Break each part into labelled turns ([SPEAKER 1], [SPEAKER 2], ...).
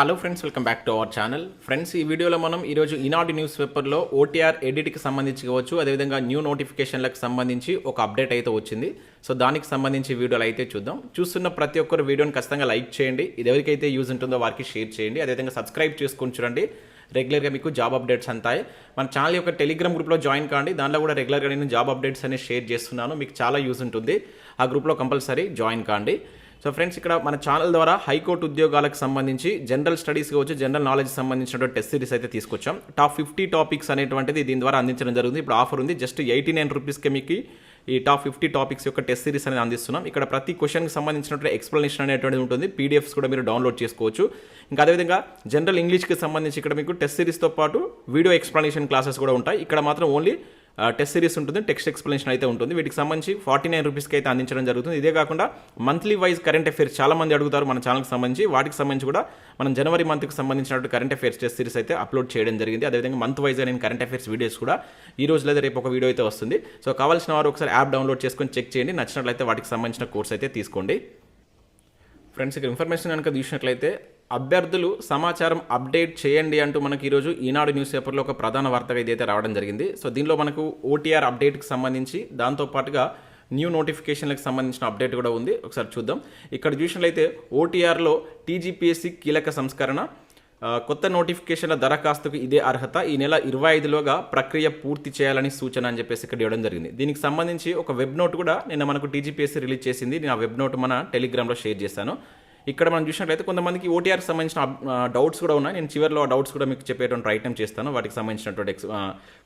[SPEAKER 1] Hello friends welcome back to our channel friends ఈ వీడియోలో మనం ఈరోజు ఈనాడు న్యూస్ పేపర్లో ఓటీఆర్ ఎడిట్కి సంబంధించి కావచ్చు అదేవిధంగా న్యూ నోటిఫికేషన్లకు సంబంధించి ఒక అప్డేట్ అయితే వచ్చింది. సో దానికి సంబంధించి వీడియోలు అయితే చూద్దాం. చూస్తున్న ప్రతి ఒక్కరు వీడియోని ఖచ్చితంగా లైక్ చేయండి. ఇది ఎవరికైతే యూజ్ ఉంటుందో వారికి షేర్ చేయండి. అదేవిధంగా సబ్స్క్రైబ్ చేసుకొని చూడండి. రెగ్యులర్గా మీకు జాబ్ అప్డేట్స్ అంతాయి. మన ఛానల్ యొక్క టెలిగ్రామ్ గ్రూప్లో జాయిన్ కాండి. దాంట్లో కూడా రెగ్యులర్గా నేను జాబ్ అప్డేట్స్ అనేది షేర్ చేస్తున్నాను. మీకు చాలా యూజ్ ఉంటుంది. ఆ గ్రూప్లో కంపల్సరీ జాయిన్ కాండి. సో ఫ్రెండ్స్ ఇక్కడ మన ఛానల్ ద్వారా హైకోర్టు ఉద్యోగాలకు సంబంధించి జనరల్ స్టడీస్ కావచ్చు జనరల్ నాలెడ్జ్ సంబంధించినటువంటి టెస్ట్ సిరీస్ అయితే తీసుకొచ్చాం. టాప్ ఫిఫ్టీ టాపిక్స్ అనేటువంటిది దీని ద్వారా అందించడం జరుగుతుంది. ఇప్పుడు ఆఫర్ ఉంది. జస్ట్ ఎయిటీ నైన్ రూపీస్కి మీకు ఈ టాప్ ఫిఫ్టీ టాపిక్స్ యొక్క టెస్ట్ సిరీస్ అనేది అందిస్తున్నాం. ఇక్కడ ప్రతి క్వశ్చన్కి సంబంధించినటువంటి ఎక్స్ప్లెనేషన్ అనేటువంటిది ఉంటుంది. పీడిఎఫ్స్ కూడా మీరు డౌన్లోడ్ చేసుకోవచ్చు. ఇంకా అదేవిధంగా జనరల్ ఇంగ్లీష్కి సంబంధించి ఇక్కడ మీకు టెస్ట్ సిరీస్తో పాటు వీడియో ఎక్స్ప్లెనేషన్ క్లాసెస్ కూడా ఉంటాయి. ఇక్కడ మాత్రం ఓన్లీ టెస్ట్ సిరీస్ ఉంటుంది టెక్స్ట్ ఎక్స్ప్లెనేషన్ అయితే ఉంటుంది. వీటికి సంబంధించి ఫార్టీ నైన్ రూపీస్కి అయితే అందించడం జరుగుతుంది. ఇదే కాకుండా మంత్లీ వైజ్ కరెంట్ అఫేర్స్ చాలా మంది అడుగుతారు మన ఛానల్కి సంబంధించి. వాటికి సంబంధించి కూడా మనం జనవరి మంత్కి సంబంధించినటువంటి కరెంట్ అఫేర్స్ టెస్ట్ సిరీస్ అయితే అప్లోడ్ చేయడం జరిగింది. అదేవిధంగా మంత్ వైజ్ నేను కరెంట్ అఫేర్స్ వీడియోస్ కూడా ఈ రోజు లేదా రేపు ఒక వీడియో అయితే వస్తుంది. సో కావాల్సిన వారు ఒకసారి యాప్ డౌన్లోడ్ చేసుకొని చెక్ చేయండి. నచ్చినట్లయితే వాటికి సంబంధించిన కోర్స్ అయితే తీసుకోండి. ఫ్రెండ్స్ ఇక్కడ ఇన్ఫర్మేషన్ కనుక చూసినట్లయితే అభ్యర్థులు సమాచారం అప్డేట్ చేయండి అంటూ మనకి ఈరోజు ఈనాడు న్యూస్ పేపర్లో ఒక ప్రధాన వార్తగా ఇదైతే రావడం జరిగింది. సో దీనిలో మనకు ఓటీఆర్ అప్డేట్కి సంబంధించి దాంతోపాటుగా న్యూ నోటిఫికేషన్లకు సంబంధించిన అప్డేట్ కూడా ఉంది. ఒకసారి చూద్దాం. ఇక్కడ చూసినట్లయితే ఓటీఆర్లో టీజీపీఎస్సీ కీలక సంస్కరణ. కొత్త నోటిఫికేషన్ల దరఖాస్తుకు ఇదే అర్హత. ఈ నెల ఇరవై ఐదులోగా ప్రక్రియ పూర్తి చేయాలని సూచన అని చెప్పేసి ఇక్కడ ఇవ్వడం జరిగింది. దీనికి సంబంధించి ఒక వెబ్ నోట్ కూడా నిన్న మనకు టీజీపీఎస్సీ రిలీజ్ చేసింది. నేను ఆ వెబ్ నోట్ మన టెలిగ్రామ్లో షేర్ చేశాను. ఇక్కడ మనం చూసినట్లయితే కొంతమందికి ఓటీఆర్కి సంబంధించిన డౌట్స్ కూడా ఉన్నాయి. నేను చివరిలో డౌట్స్ కూడా మీకు చెప్పేటువంటి ప్రయత్నం చేస్తాను. వాటికి సంబంధించినటువంటి ఎక్స్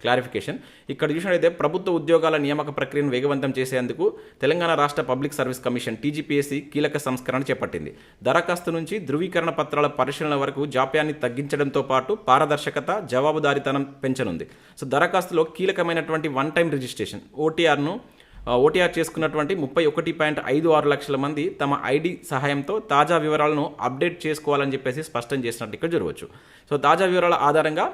[SPEAKER 1] క్లారిఫికేషన్ ఇక్కడ చూసినట్లయితే ప్రభుత్వ ఉద్యోగాల నియామక ప్రక్రియను వేగవంతం చేసేందుకు తెలంగాణ రాష్ట్ర పబ్లిక్ సర్వీస్ కమిషన్ టీజీపీఎస్సీ కీలక సంస్కరణ చేపట్టింది. దరఖాస్తు నుంచి ధృవీకరణ పత్రాల పరిశీలన వరకు జాప్యాన్ని తగ్గించడంతో పాటు పారదర్శకత జవాబుదారీతనం పెంచనుంది. సో దరఖాస్తులో కీలకమైనటువంటి వన్ టైం రిజిస్ట్రేషన్ ఓటీఆర్ను ఓటీఆర్ చేసుకున్నటువంటి ముప్పై ఒకటి పాయింట్ ఐదు ఆరు లక్షల మంది తమ ఐడి సహాయంతో తాజా వివరాలను అప్డేట్ చేసుకోవాలని చెప్పేసి స్పష్టం చేసినట్టు ఇక్కడ జరగవచ్చు. సో తాజా వివరాల ఆధారంగా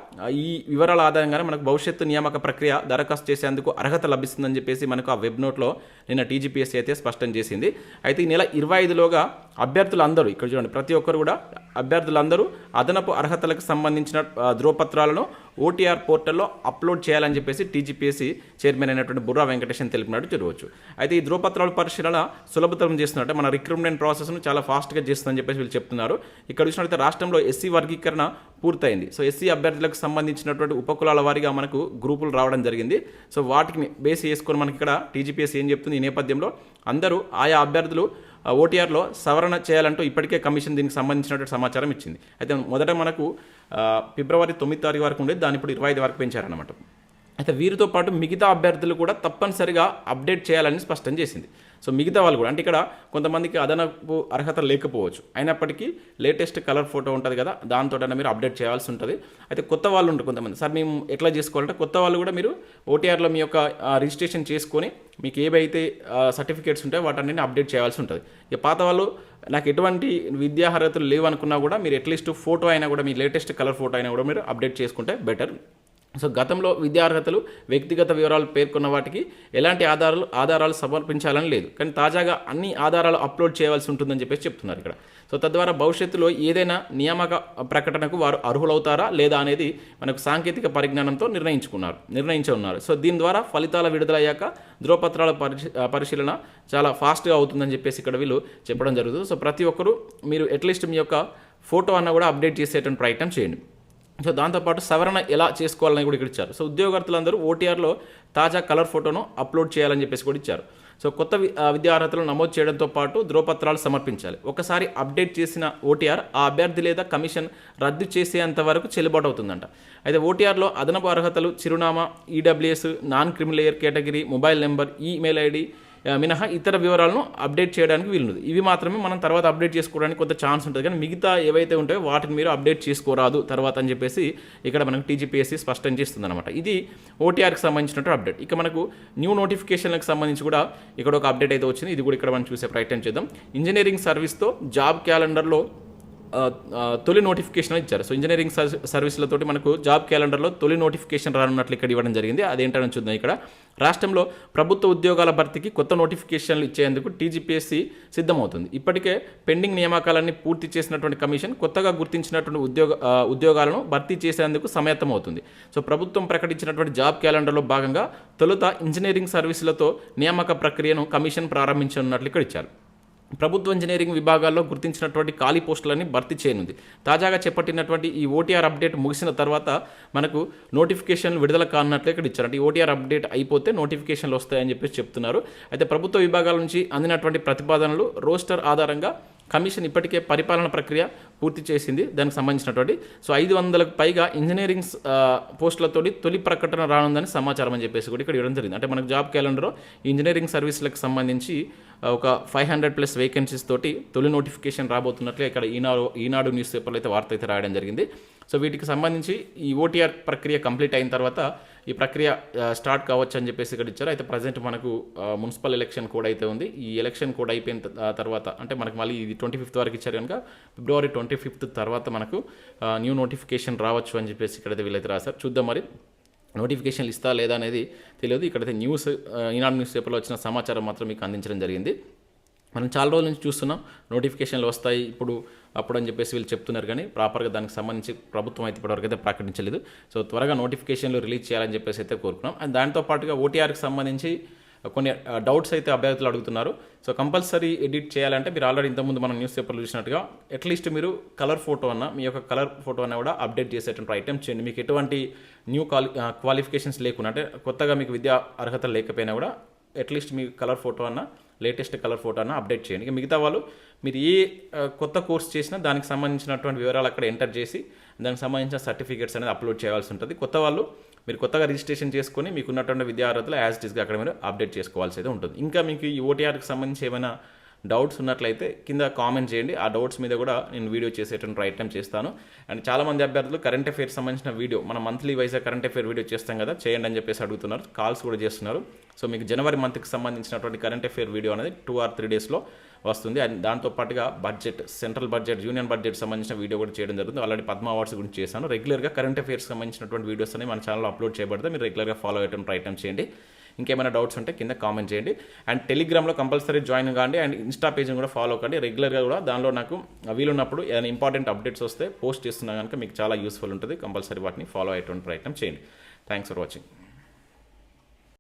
[SPEAKER 1] ఈ వివరాల ఆధారంగానే మనకు భవిష్యత్తు నియామక ప్రక్రియ దరఖాస్తు చేసేందుకు అర్హత లభిస్తుందని చెప్పేసి మనకు ఆ వెబ్ నోట్లో నిన్న టీజీపీఎస్సీ అయితే స్పష్టం చేసింది. అయితే ఈ నెల ఇరవై ఐదులోగా అభ్యర్థులందరూ ఇక్కడ చూడండి ప్రతి ఒక్కరు కూడా అభ్యర్థులందరూ అదనపు అర్హతలకు సంబంధించిన ధ్రువపత్రాలను ఓటీఆర్ పోర్టల్లో అప్లోడ్ చేయాలని చెప్పేసి టీజీపీఎస్సీ చైర్మన్ అయినటువంటి బుర్రా వెంకటేశన్ తెలిపినట్టు చూడవచ్చు. అయితే ఈ ధ్రువపత్రాల పరిశీలన సులభతరం చేస్తున్నట్టు మన రిక్రూట్మెంట్ ప్రాసెస్ను చాలా ఫాస్ట్గా చేస్తుందని చెప్పేసి వీళ్ళు చెప్తున్నారు. ఇక్కడ చూసినట్లయితే రాష్ట్రంలో ఎస్సీ వర్గీకరణ పూర్తయింది. సో ఎస్సీ అభ్యర్థులకు సంబంధించినటువంటి ఉపకులాల వారిగా మనకు గ్రూపులు రావడం జరిగింది. సో వాటిని బేస్ చేసుకొని మనకి ఇక్కడ టీజీపీఎస్సీ ఏం చెప్తుంది? ఈ నేపథ్యంలో అందరూ ఆయా అభ్యర్థులు ఓటీఆర్లో సవరణ చేయాలంటూ ఇప్పటికే కమిషన్ దీనికి సంబంధించినటువంటి సమాచారం ఇచ్చింది. అయితే మొదట మనకు ఫిబ్రవరి తొమ్మిది తారీఖు వరకు ఉండేది. దాని ఇప్పుడు ఇరవై ఐదు వరకు పెంచారనమాట అయితే వీరితో పాటు మిగతా అభ్యర్థులు కూడా తప్పనిసరిగా అప్డేట్ చేయాలని స్పష్టం చేసింది. సో మిగతా వాళ్ళు కూడా అంటే ఇక్కడ కొంతమందికి అదనపు అర్హత లేకపోవచ్చు. అయినప్పటికీ లేటెస్ట్ కలర్ ఫోటో ఉంటుంది కదా దాంతో మీరు అప్డేట్ చేయాల్సి ఉంటుంది. అయితే కొత్త వాళ్ళు ఉంటారు కొంతమంది సార్ మేము ఎట్లా చేసుకోవాలంటే కొత్త వాళ్ళు కూడా మీరు ఓటీఆర్లో మీ యొక్క రిజిస్ట్రేషన్ చేసుకొని మీకు ఏవైతే సర్టిఫికేట్స్ ఉంటాయో వాటన్నిటిని అప్డేట్ చేయాల్సి ఉంటుంది. ఇక పాత వాళ్ళు నాకు ఎటువంటి విద్యార్హతలు లేవు అనుకున్నా కూడా మీరు అట్లీస్ట్ ఫోటో అయినా కూడా మీ లేటెస్ట్ కలర్ ఫోటో అయినా కూడా మీరు అప్డేట్ చేసుకుంటే బెటర్. సో గతంలో విద్యార్హతలు వ్యక్తిగత వివరాలు పేర్కొన్న వాటికి ఎలాంటి ఆధారాలు ఆధారాలు సమర్పించాలని లేదు. కానీ తాజాగా అన్ని ఆధారాలు అప్లోడ్ చేయవలసి ఉంటుందని చెప్పేసి చెప్తున్నారు ఇక్కడ. సో తద్వారా భవిష్యత్తులో ఏదైనా నియామక ప్రకటనకు వారు అర్హులవుతారా లేదా అనేది మనకు సాంకేతిక పరిజ్ఞానంతో నిర్ణయించుకున్నారు నిర్ణయించున్నారు సో దీని ద్వారా ఫలితాల విడుదలయ్యాక ధ్రువపత్రాల పరిశీ పరిశీలన చాలా ఫాస్ట్గా అవుతుందని చెప్పేసి ఇక్కడ వీళ్ళు చెప్పడం జరుగుతుంది. సో ప్రతి ఒక్కరూ మీరు అట్లీస్ట్ మీ యొక్క ఫోటో అన్న కూడా అప్డేట్ చేసేటువంటి ప్రయత్నం చేయండి. సో దాంతోపాటు సవరణ ఎలా చేసుకోవాలని కూడా ఇక్కడ ఇచ్చారు. సో ఉద్యోగార్థులందరూ ఓటీఆర్లో తాజా కలర్ ఫోటోను అప్లోడ్ చేయాలని చెప్పేసి కూడా ఇచ్చారు. సో కొత్త విద్యా అర్హతలు విద్యార్హతలు నమోదు చేయడంతో పాటు ధ్రువపత్రాలు సమర్పించాలి. ఒకసారి అప్డేట్ చేసిన ఓటీఆర్ ఆ అభ్యర్థి లేదా కమిషన్ రద్దు చేసేంత వరకు చెల్లుబాటు అవుతుందంట. అయితే ఓటీఆర్లో అదనపు అర్హతలు చిరునామా EWS non creamy layer category mobile number email ID మినహా ఇతర వివరాలను అప్డేట్ చేయడానికి వీలుంది ఇవి మాత్రమే మనం తర్వాత అప్డేట్ చేసుకోవడానికి కొంత ఛాన్స్ ఉంటుంది. కానీ మిగతా ఏవైతే ఉంటాయో వాటిని మీరు అప్డేట్ చేసుకోరాదు తర్వాత అని చెప్పేసి ఇక్కడ మనకు టీజీపీఎస్సీ స్పష్టం చేస్తుంది అనమాట ఇది ఓటీఆర్కి సంబంధించినట్టు అప్డేట్. ఇక మనకు న్యూ నోటిఫికేషన్లకు సంబంధించి కూడా ఇక్కడ ఒక అప్డేట్ అయితే వచ్చింది. ఇది కూడా ఇక్కడ మనం చూసే ప్రయత్నం చేద్దాం. ఇంజనీరింగ్ సర్వీస్తో జాబ్ క్యాలెండర్లో తొలి నోటిఫికేషన్ ఇచ్చారు. సో ఇంజనీరింగ్ సర్వీస్ సర్వీసులతోటి మనకు జాబ్ క్యాలెండర్లో తొలి నోటిఫికేషన్ రానున్నట్లు ఇక్కడ ఇవ్వడం జరిగింది. అదేంటని చూద్దాం ఇక్కడ. రాష్ట్రంలో ప్రభుత్వ ఉద్యోగాల భర్తీకి కొత్త నోటిఫికేషన్లు ఇచ్చేందుకు టీజీపీఎస్సీ సిద్ధమవుతుంది. ఇప్పటికే పెండింగ్ నియామకాలన్నీ పూర్తి చేసినటువంటి కమిషన్ కొత్తగా గుర్తించినటువంటి ఉద్యోగ ఉద్యోగాలను భర్తీ చేసేందుకు అవుతుంది సో ప్రభుత్వం ప్రకటించినటువంటి జాబ్ క్యాలెండర్లో భాగంగా తొలుత ఇంజనీరింగ్ సర్వీసులతో నియామక ప్రక్రియను కమిషన్ ప్రారంభించనున్నట్లు ఇక్కడ ఇచ్చారు. ప్రభుత్వ ఇంజనీరింగ్ విభాగాల్లో గుర్తించినటువంటి ఖాళీ పోస్టులని భర్తీ చేయనుంది. తాజాగా చేపట్టినటువంటి ఈ ఓటీఆర్ అప్డేట్ ముగిసిన తర్వాత మనకు నోటిఫికేషన్ విడుదల కానున్నట్లు ఇక్కడ ఇచ్చారు. అంటే ఈ ఓటీఆర్ అప్డేట్ అయిపోతే నోటిఫికేషన్లు వస్తాయని చెప్పేసి చెప్తున్నారు. అయితే ప్రభుత్వ విభాగాల నుంచి అందినటువంటి ప్రతిపాదనలు రోస్టర్ ఆధారంగా కమిషన్ ఇప్పటికే పరిపాలన ప్రక్రియ పూర్తి చేసింది దానికి సంబంధించినటువంటి. సో ఐదు వందలకు పైగా ఇంజనీరింగ్ ఆ, పోస్టులతోటి తొలి ప్రకటన రానుందని సమాచారం అని చెప్పేసి కూడా ఇక్కడ ఇవ్వడం జరిగింది. అంటే మనకు జాబ్ క్యాలెండర్లో ఇంజనీరింగ్ సర్వీసులకు సంబంధించి ఒక ఫైవ్ హండ్రెడ్ ప్లస్ వేకెన్సీస్ తోటి తొలి నోటిఫికేషన్ రాబోతున్నట్లే ఇక్కడ ఈనాడు ఈనాడు న్యూస్ పేపర్లో అయితే వార్త అయితే రాయడం జరిగింది. సో వీటికి సంబంధించి ఈ ఓటీఆర్ ప్రక్రియ కంప్లీట్ అయిన తర్వాత ఈ ప్రక్రియ స్టార్ట్ కావచ్చు అని చెప్పేసి ఇక్కడ ఇచ్చారు. అయితే ప్రజెంట్ మనకు మున్సిపల్ ఎలక్షన్ కోడ్ అయితే ఉంది. ఈ ఎలక్షన్ కోడ్ అయిపోయిన తర్వాత అంటే మనకు మళ్ళీ ఇది ట్వంటీ ఫిఫ్త్ వరకు ఇచ్చారు కనుక ఫిబ్రవరి ట్వంటీ ఫిఫ్త్ తర్వాత మనకు న్యూ నోటిఫికేషన్ రావచ్చు అని చెప్పేసి ఇక్కడైతే వీళ్ళైతే రాశారు. చూద్దాం మరి నోటిఫికేషన్లు ఇస్తా లేదా అనేది తెలియదు. ఇక్కడైతే న్యూస్ ఈనాడు న్యూస్ పేపర్లో వచ్చిన సమాచారం మాత్రం మీకు అందించడం జరిగింది. మనం చాలా రోజుల నుంచి చూస్తున్నాం నోటిఫికేషన్లు వస్తాయి ఇప్పుడు అప్పుడు అని చెప్పేసి వీళ్ళు చెప్తున్నారు కానీ ప్రాపర్గా దానికి సంబంధించి ప్రభుత్వం అయితే ఇప్పటివరకు అయితే ప్రకటించలేదు. సో త్వరగా నోటిఫికేషన్లు రిలీజ్ చేయాలని చెప్పేసి అయితే కోరుకున్నాం. అండ్ దాంతో పాటుగా ఓటీఆర్కి సంబంధించి కొన్ని డౌట్స్ అయితే అభ్యర్థులు అడుగుతున్నారు. సో కంపల్సరీ ఎడిట్ చేయాలంటే మీరు ఆల్రెడీ ఇంతకుముందు మనం న్యూస్ పేపర్లో చూసినట్టుగా అట్లీస్ట్ మీరు కలర్ ఫోటో అన్న మీ యొక్క కలర్ ఫోటో అన్న కూడా అప్డేట్ చేసేటువంటి ఐటమ్ చేయండి. మీకు ఎటువంటి న్యూ క్వాలి క్వాలిఫికేషన్స్ లేకుండా అంటే కొత్తగా మీకు విద్యా అర్హత లేకపోయినా కూడా అట్లీస్ట్ మీ కలర్ ఫోటో అన్న లేటెస్ట్ కలర్ ఫోటోను అప్డేట్ చేయండి. ఇక మిగతా వాళ్ళు మీరు ఏ కొత్త కోర్స్ చేసినా దానికి సంబంధించినటువంటి వివరాలు అక్కడ ఎంటర్ చేసి దానికి సంబంధించిన సర్టిఫికేట్స్ అనేది అప్లోడ్ చేయాల్సి ఉంటుంది. కొత్త వాళ్ళు మీరు కొత్తగా రిజిస్ట్రేషన్ చేసుకొని మీకు ఉన్నటువంటి విద్యా అర్హతలు యాజ్ ఇట్ అక్కడ మీరు అప్డేట్ చేసుకోవాల్సి అయితే ఉంటుంది. ఇంకా మీకు ఈ ఓటీఆర్కి సంబంధించి ఏమైనా డౌట్స్ ఉన్నట్లయితే కింద కామెంట్ చేయండి. ఆ డౌట్స్ మీద కూడా నేను వీడియో చేసేటువంటి ప్రయత్నం చేస్తాను. అండ్ చాలామంది అభ్యర్థులు కరెంట్ అఫైర్స్ సంబంధించిన వీడియో మన మంత్లీ వైజ్గా కరెంట్ అఫైర్ వీడియో చేస్తాం కదా చేయండి అని చెప్పేసి అడుగుతున్నారు. కాల్స్ కూడా చేస్తున్నారు. సో మీకు జనవరి మంత్కి సంబంధించినటువంటి కరెంట్ అఫైర్ వీడియో అనేది టూ ఆర్ త్రీ డేస్లో వస్తుంది. అండ్ దాంతో పాటుగా budget central budget union budget సంబంధించిన వీడియో కూడా చేయడం జరుగుతుంది. ఆల్రెడీ పద్మ అవార్డ్స్ గురించి చేశాను. రెగ్యులర్గా కరెంట్ అఫైర్స్ సంబంధించినటువంటి వీడియోస్ అనేవి మన ఛానల్లో అప్లోడ్ చేయబడితే మీరు రెగ్యులర్గా ఫాలో అయ్యడం ప్రయత్నం చేయండి. ఇంకేమైనా డౌట్స్ ఉంటే కింద కామెంట్ చేయండి. అండ్ టెలిగ్రామ్లో కంపల్సరీ జాయిన్ కాండి. అండ్ ఇన్స్టా పేజ్ని కూడా ఫాలో కండి. రెగ్యులర్గా కూడా దానిలో నాకు వీలున్నప్పుడు ఏదైనా ఇంపార్టెంట్ అప్డేట్స్ వస్తే పోస్ట్ చేస్తున్నా కనుక మీకు చాలా యూస్ఫుల్ ఉంటుంది. కంపల్సరీ వాటిని ఫాలో అయ్యేటువంటి ప్రయత్నం చేయండి. Thanks for watching